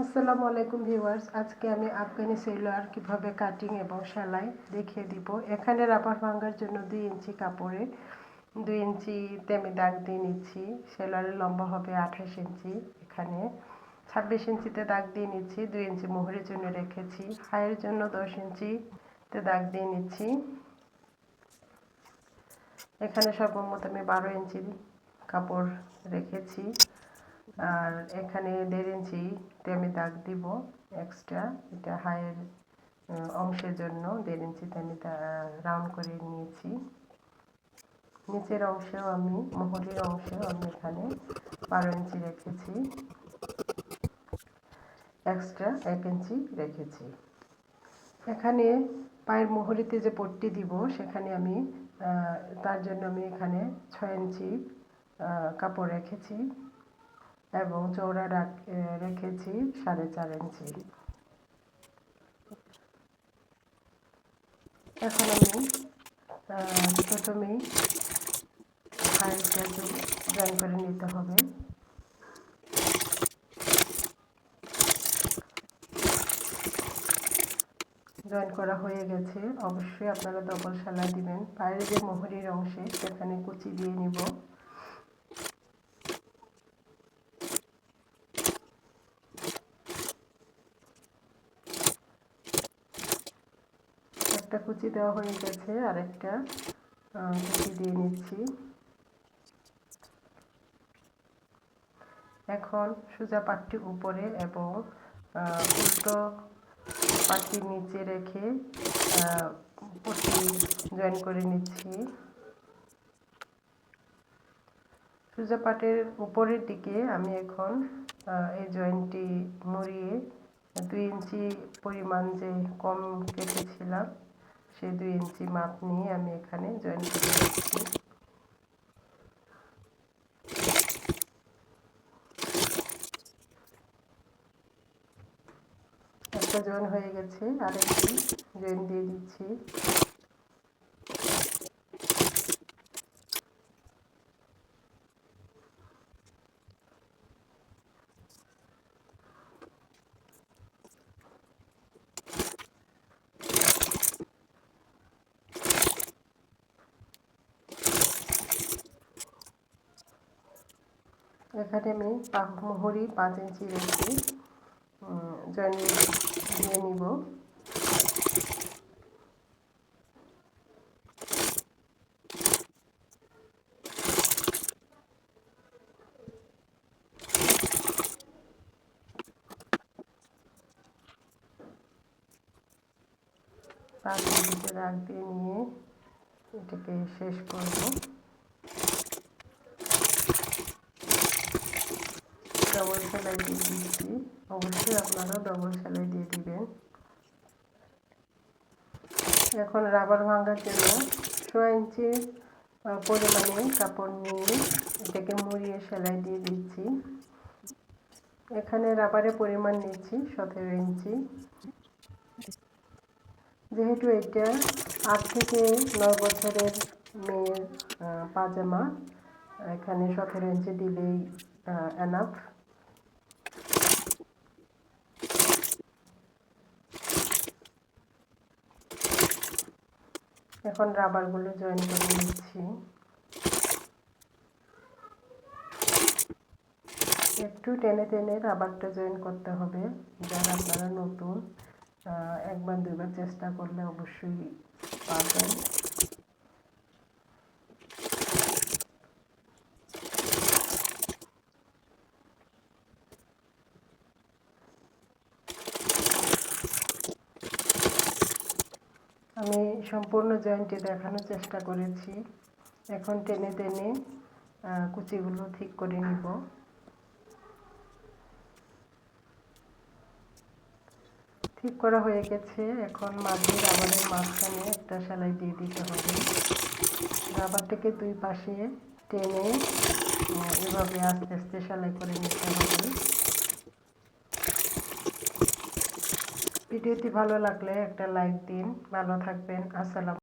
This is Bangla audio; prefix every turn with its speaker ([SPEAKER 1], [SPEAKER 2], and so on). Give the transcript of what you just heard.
[SPEAKER 1] আসসালামু আলাইকুম ভিউয়ার্স, আজকে আমি আফগানি সেলোয়ার কীভাবে কাটিং এবং সেলাই দেখিয়ে দিব। এখানে রাবার ভাঙার জন্য দুই ইঞ্চি কাপড়ে দুই ইঞ্চিতে আমি দাগ দিয়ে নিচ্ছি। সেলোয়ারের লম্বা হবে আঠাশ ইঞ্চি, এখানে ছাব্বিশ ইঞ্চিতে দাগ দিয়ে নিচ্ছি, দুই ইঞ্চি মোহরের জন্য রেখেছি। হাইয়ের জন্য দশ ইঞ্চিতে দাগ দিয়ে নিচ্ছি। এখানে সর্বমোট আমি বারো ইঞ্চি কাপড় রেখেছি। আর এখানে দেড় ইঞ্চিতে আমি দাগ দিব এক্সট্রা এটা হায়ের অংশের জন্য দেড় ইঞ্চিতে আমি রাউন্ড করে নিয়েছি। নিচের অংশেও আমি মোহরের অংশেও আমি এখানে বারো ইঞ্চি রেখেছি। এক্সট্রা এক ইঞ্চি রেখেছি। এখানে পায়ের মোহরিতে যে পট্টি দিব, সেখানে আমি তার জন্য আমি এখানে ছয় ইঞ্চি কাপড় রেখেছি। এবং চৌড়া রেখেছি সাড়ে চার ইঞ্চি। এখন আমি প্রথমেই হাইটা জয়েন করে নিতে হবে। জয়েন করা হয়ে গেছে। অবশ্যই আপনারা ডবল সেলাই দিবেন। বাইরে যে মোহরির অংশে সেখানে কুচি দিয়ে নিব। একটা কুচি দেওয়া হয়ে গেছে আর একটা কুচি দিয়ে নিচ্ছি। এখন সোজা পাটটি উপরে এবং উল্টো পাটির নিচে রেখে পট্টি জয়েন করে নিচ্ছি। সোজা পাটের উপরের দিকে আমি এখন এই জয়েন্টটি মুড়িয়ে দুই ইঞ্চি পরিমাণ যে কম কেটেছিলাম সেই দুই ইঞ্চি মাপ নিয়ে আমি এখানে জয়েন করে দিচ্ছি একটা জয়েন হয়ে গেছে, আরেকটি জয়েন দিয়ে দিচ্ছি। এখানে আমি মোহরি পাঁচ ইঞ্চি রেখে জয়েন দিয়ে নিব। পাঁচ ইঞ্চিতে দাগ দিয়ে নিয়ে এটাকে শেষ করব ডবল সেলাই দিয়ে দিচ্ছি অবশ্যই আপনারা ডবল সেলাই দিয়ে দিবেন এখন রাবার ভাঙার জন্য ছ ইঞ্চি পরিমাণে কাপড় নিয়ে এটাকে মুড়িয়ে সেলাই দিয়ে দিচ্ছি। এখানে রাবারের পরিমাণ নিচ্ছি সতেরো ইঞ্চি। যেহেতু এটা আট থেকে নয় বছরের মেয়ের পাজামা, এখানে সতেরো ইঞ্চি দিলেই এনাফ এখন রাবারগুলো জয়েন করে নিচ্ছি। একটু টেনে টেনে রাবারটা জয়েন করতে হবে। যারা আপনারা নতুন একবার দুবার চেষ্টা করলে অবশ্যই পাবেন আমি সম্পূর্ণ জয়েন্টে দেখানোর চেষ্টা করেছি। এখন টেনে টেনে কুচিগুলো ঠিক করে নিব। ঠিক করা হয়ে গেছে। এখন মাঝে রাবারের মাঝখানে একটা সেলাই দিয়ে দিতে হবে। রাবারটাকে দুই পাশে টেনে এভাবে আস্তে আস্তে সেলাই করে নিতে হবে। ভিডিওটি ভালো লাগলে একটা লাইক দিন ভালো থাকবেন আসসালাম